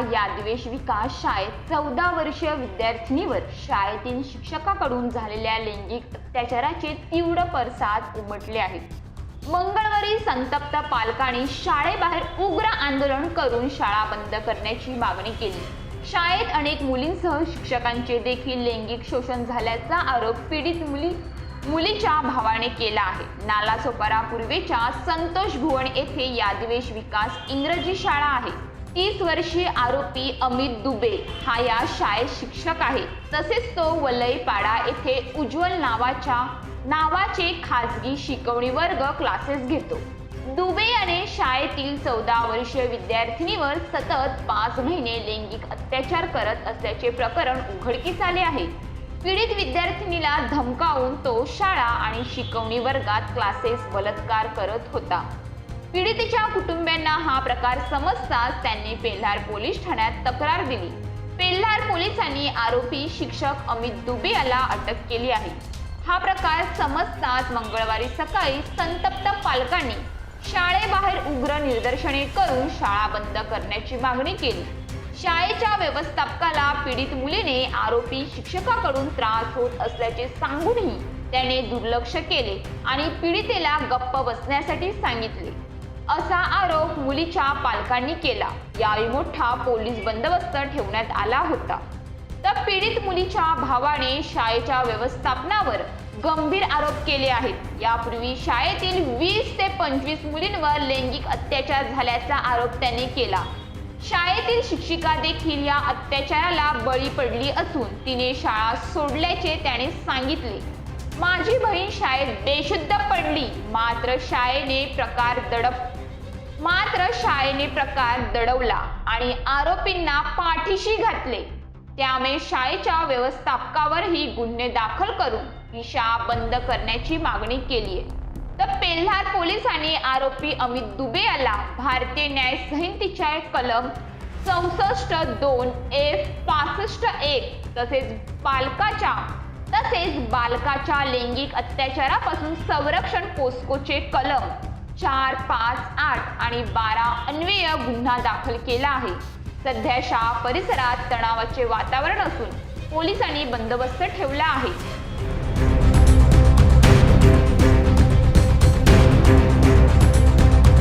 विकास शाळेत चौदा वर्षीय विद्यार्थिनीवर शाळेतील शिक्षकाकडून झालेल्या लैंगिक अत्याचाराचे तीव्र पडसाद उमटले आहेत. मंगळवारी संतप्त पालकांनी शाळेबाहेर उग्र आंदोलन करून शाळा बंद करण्याची मागणी केली. शाळेत अनेक मुलींसह शिक्षकांचे देखील लैंगिक शोषण झाल्याचा आरोप पीडित मुली मुलीच्या भावाने केला आहे. नालासोपारा पूर्वेच्या संतोष भुवन येथे यादवेश विकास इंग्रजी शाळा आहे. तीस वर्षीय आरोपी अमित दुबे हा या शाळेत शिक्षक आहे. तसेच तो वलईपाडा येथे उज्ज्वल नावाच्या नावाचे खाजगी शिकवणी वर्ग क्लासेस घेतो. दुबे याने शाळेतील चौदा वर्षीय विद्यार्थिनीवर सतत पाच महिने लैंगिक अत्याचार करत असल्याचे प्रकरण उघडकीस आले आहे. पीडित विद्यार्थिनीला धमकावून तो शाळा आणि शिकवणी वर्गात क्लासेस बलात्कार करत होता. पीडितेच्या कुटुंबियांना हा प्रकार समजताच त्यांनी पेल्हार पोलीस ठाण्यात तक्रार दिली. पेल्हार पोलिसांनी आरोपी शिक्षक अमित दुबे याला अटक केली आहे. हा प्रकार समजताच मंगळवारी सकाळी संतप्त पालकांनी शाळेबाहेर उग्र निदर्शने करून शाळा बंद करण्याची मागणी केली. शाळेच्या व्यवस्थापकाला पीडित मुलीने आरोपी शिक्षकाकडून त्रास होत असल्याचे सांगूनही त्याने दुर्लक्ष केले आणि पीडितेला गप्प बसण्यासाठी सांगितले. असा आरोप मुलीच्या पालकांनी केला. यावेळी मोठा पोलीस बंदोबस्त ठेवण्यात आला होता. तर पीडित मुलीच्या भावाने शाळेच्या व्यवस्थापनावर गंभीर आरोप केले आहेत. यापूर्वी शाळेतील वीस ते पंचवीस मुलींवर लैंगिक अत्याचार झाल्याचा आरोप त्याने केला. शाळेतील शिक्षिका देखील या अत्याचाराला बळी पडली असून तिने शाळा सोडल्याचे त्याने सांगितले. माझी बहीण शाळेत बेशुद्ध पडली. मात्र शाळेने प्रकार दडप मात्र शाळेने प्रकार दडवला आणि आरोपींना पाठीशी घातले. त्यामुळे शाळेच्या व्यवस्थापकावरही गुन्हे दाखल करून ही शाळा बंद करण्याची मागणी केली आहे तर पेल्हार पोलिसांनी आरोपी अमित दुबे याला भारतीय न्याय संहितेच्या कलम चौसष्ट दोन एफ पासष्ट एक तसेच बालकाच्या तसेच बालकाच्या लैंगिक अत्याचारापासून संरक्षण पोस्कोचे कलम चार पाच आठ आणि बारा अन्वय गुन्हा दाखल केला आहे. सध्या शाळा परिसरात तणावाचे वातावरण असून पोलिसांनी बंदोबस्त ठेवला आहे.